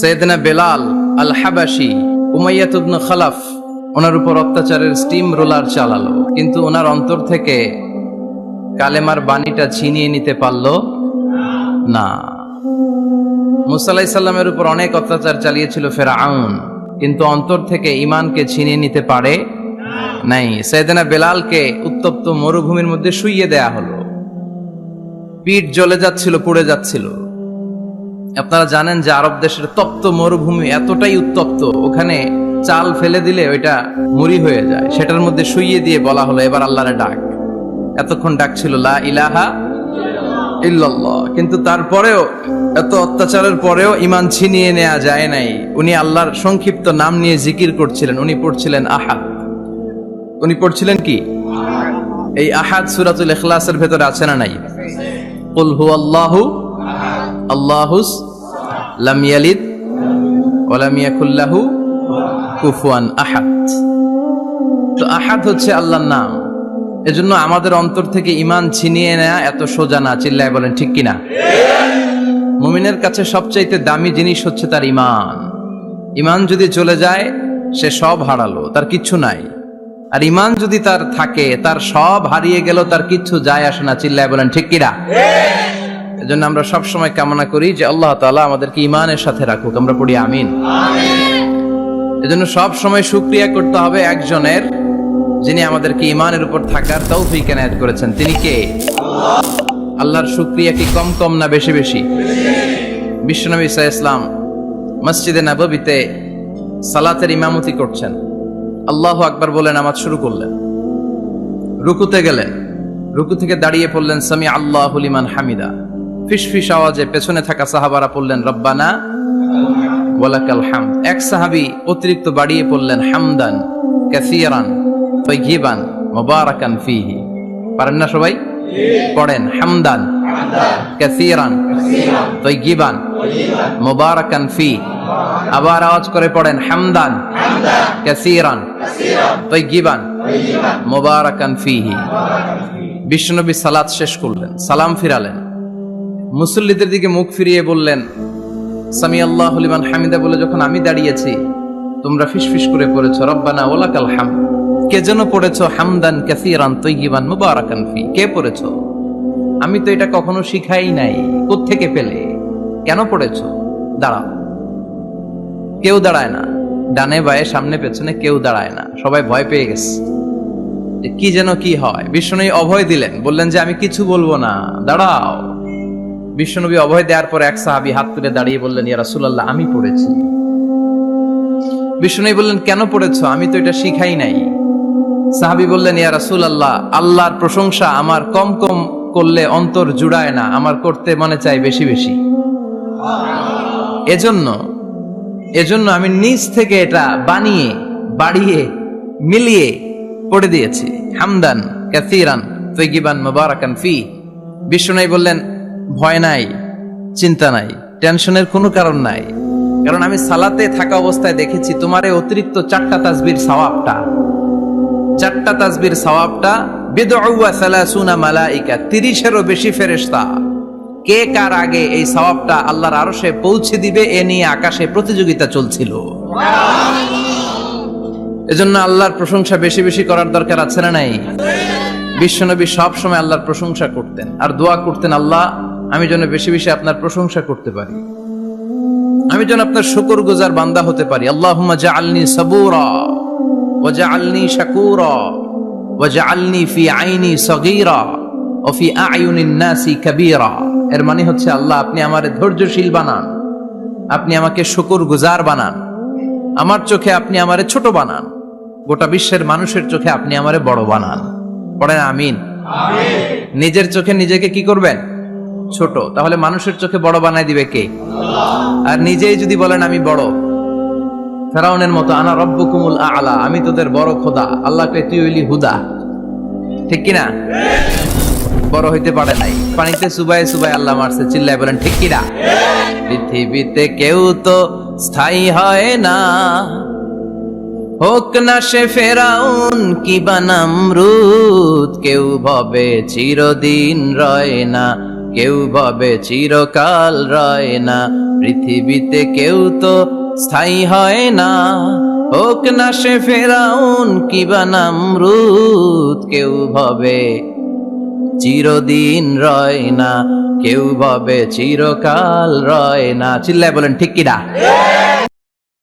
সৈয়দনা বেলাল আল হাবাসি উমাইয়াতুবন খালাফ, ওনার উপর অত্যাচারের steam roller চালালো। কিন্তু ওনার অন্তর থেকে কালেমার বাণীটা ছিনিয়ে নিতে পারল না। মুসাল্লাহ সাল্লামের উপর অনেক অত্যাচার চালিয়েছিল ফেরাউন, কিন্তু অন্তর থেকে ইমানকে ছিনিয়ে নিতে পারে নাই। সৈয়দনা বেলালকে উত্তপ্ত মরুভূমির মধ্যে শুইয়ে দেয়া হলো। পিঠ জ্বলে যাচ্ছিল, পুড়ে যাচ্ছিল। আপনারা জানেন যে আরব দেশের তপ্ত মরুভূমি এতটাই উত্তপ্ত, ওখানে চাল ফেলে দিলে ওইটা মুড়ি হয়ে যায়। সেটার মধ্যে শুইয়ে দিয়ে বলা হলো, এবার আল্লাহরে ডাক। এতক্ষণ ডাক ছিল, লা ইলাহা ইল্লাল্লাহ। কিন্তু তারপরেও, এত অত্যাচারের পরেও ইমান ছিনিয়ে নেওয়া যায় নাই। উনি আল্লাহর সংক্ষিপ্ত নাম নিয়ে জিকির করছিলেন। উনি পড়ছিলেন আহাদ। উনি পড়ছিলেন কি? এই আহাদ সুরাতুল ইখলাসের ভেতরে আছে না নাই? কুল হু আল্লাহু আল্লাহুস লাম ইয়ালিদ ওয়া লাম ইয়াকুল কুফুয়ান আহাদ। তো আহাদ হচ্ছে আল্লাহর নাম। এজন্য আমাদের অন্তর থেকে ইমান ছিনিয়ে নেয়া এত সোজা না, চিল্লায় বলেন ঠিক কিনা? মুমিনের কাছে সবচাইতে দামি জিনিস হচ্ছে তার ইমান ইমান যদি চলে যায়, সে সব হারালো, তার কিচ্ছু নাই। আর ইমান যদি তার থাকে, তার সব হারিয়ে গেল, তার কিচ্ছু যায় আসে না, চিল্লায় বলেন ঠিক কিনা? এজন্য আমরা সব সময় কামনা করি যে আল্লাহ তাআলা আমাদেরকে ইমানের সাথে রাখুক। আমরা পড়ি আমিন। এজন্য সব সময় শুক্রিয়া করতে হবে একজনের যিনি আমাদেরকে ইমানের উপর থাকার তৌফিক এনায়েত করেছেন। তিনি কে? আল্লাহর শুক্রিয়া কি কম কম না বেশি বেশি? বিশ্বনবী ইসা ইসলাম মসজিদে নববীতে সালাতের ইমামতি করছেন। আল্লাহ আকবার বলে নামাজ শুরু করলেন। রুকুতে গেলেন। রুকু থেকে দাঁড়িয়ে পড়লেন সামি আল্লাহ লিমান হামিদা। ফিস ফিস আওয়াজে পেছনে থাকা সাহাবারা পড়লেন, রব্বানা ওয়ালাকাল হাম এক সাহাবী অতিরিক্ত বাড়িয়ে পড়লেন, হামদান কাসিয়ারান তৈগিবান মুবারাকান ফিহি। পারেন না সবাই? পড়েন, হামদান কাসিরান তৈগিবান মুবারাকান ফি আবার আওয়াজ করে পড়েন, হামদান কাসিরান তৈগিবান মুবারাকান ফিহি। বিশ্বনবী সালাত শেষ করলেন, সালাম ফিরালেন। মুসল্লিদের দিকে মুখ ফিরিয়ে বললেন, সামি আল্লাহ হলিমান হামিদা বলে যখন আমি দাঁড়িয়েছি, তোমরা ফিসফিস করে পড়েছ, রব্বানা ওলাকাল হাম কে যেন পড়েছ, হামদান কাসিরান তৈগিবান মুবারাকান ফি। কে পড়েছ? আমি তো এটা কখনো শিখাই নাই। থেকে পেলে? কেন পড়েছ? দাঁড়াও। কেউ দাঁড়ায় না। ডানে বায়ে, সামনে পেছনে কেউ দাঁড়ায় না। সবাই ভয় পেয়ে গেছে। কি যেন কি হয়। বিষ্ণু অভয় দিলেন, বললেন যে, আমি কিছু বলব না। দাঁড়াও। বিশ্বনবী অভয় দেওয়ার পর এক সাহাবি হাত তুলে দাঁড়িয়ে বললেন, ইয়া রাসূলুল্লাহ, আমি পড়েছি। বিষ্ণু বললেন, কেন পড়েছো? আমি তো এটা শিখাই নাই। সাহাবি বললেন, ইয়া রাসূলুল্লাহ, আল্লাহর প্রশংসা আমার কম কম করলে অন্তর জুড়ায় না, আমার করতে মনে চাই বেশি বেশি। এজন্য এজন্য আমি নিজ থেকে এটা বানিয়ে, বাড়িয়ে, মিলিয়ে পড়ে দিয়েছি। হামদান, কাসিরান তৈগিবান মুবারাকান, ফি। বিষ্ণু বললেন ভয় নাই, চিন্তা নাই, টেনশনের কোনো কারণ নাই। কারণ আমি সালাতে থাকা অবস্থায় দেখেছি তোমার এই অতিরিক্ত চারটা তাসবির সওয়াবটা। চারটা তাসবির সওয়াবটা, বিদউয়া সালাসুনা মালাইকা 30 এরও বেশি ফেরেশতা। কে কার আগে এই সওয়াবটা আল্লাহর আরশে পৌঁছে দিবে এ নিয়ে আকাশে প্রতিযোগিতা চলছিল। এজন্য আল্লাহর প্রশংসা বেশি বেশি করার দরকার আছে না নাই? বিশ্বনবী সব সময় আল্লাহর প্রশংসা করতেন। আর দোয়া করতেন আল্লাহ আমি যেন বেশি বেশি আপনার প্রশংসা করতে পারি। আমি যেন আপনার শুকর গুজার বান্দা হতে পারি। আল্লাহ জাআলনি সাবুরা ওয়াজআলনি শাকুরা ওয়াজআলনি ফি আইনি সগীরা ও ফি আয়ুনিন নাসি কাবীরা। এর মানে হচ্ছে আল্লাহ আপনি আমারে ধৈর্যশীল বানান। আপনি আমাকে শুকর গুজার বানান। আমার চোখে আপনি আমারে ছোট বানান। গোটা বিশ্বের মানুষের চোখে আপনি আমারে বড় বানান। পড়েন আমিন। নিজের চোখে নিজেকে কি করবেন? ছোট, তাহলে মানুষের চোখে বড় বানাই দিবে কে? আর নিজেই যদি বলেন আমি বড়, ফেরাউনের মতো, আনা রব্বকুমুল আলা, আমি তোদের বড় খোদা, আল্লাহকে তুই হইলি হুদা। ঠিক কিনা? বড় হইতে পারে নাই। পানিতে সুবাই সুবাই আল্লাহ মারছে, চিল্লায় বলেন, ঠিক কিনা? পৃথিবীতে কেউ তো স্থায়ী হয় না। হোক না সে ফেরাউন, কি বানামরুদ কেউ ভবে চিরদিন রয় না। কেউ ভাবে চিরকাল রয় না। পৃথিবীতে কেউ তো স্থায়ী হয় না। হোক না সে ফেরাউন কিবা নামরুদ, কেউ ভাবে চিরদিন রয় না। কেউ ভাবে চিরকাল রয় না। চিল্লায় বলেন, ঠিক কিনা?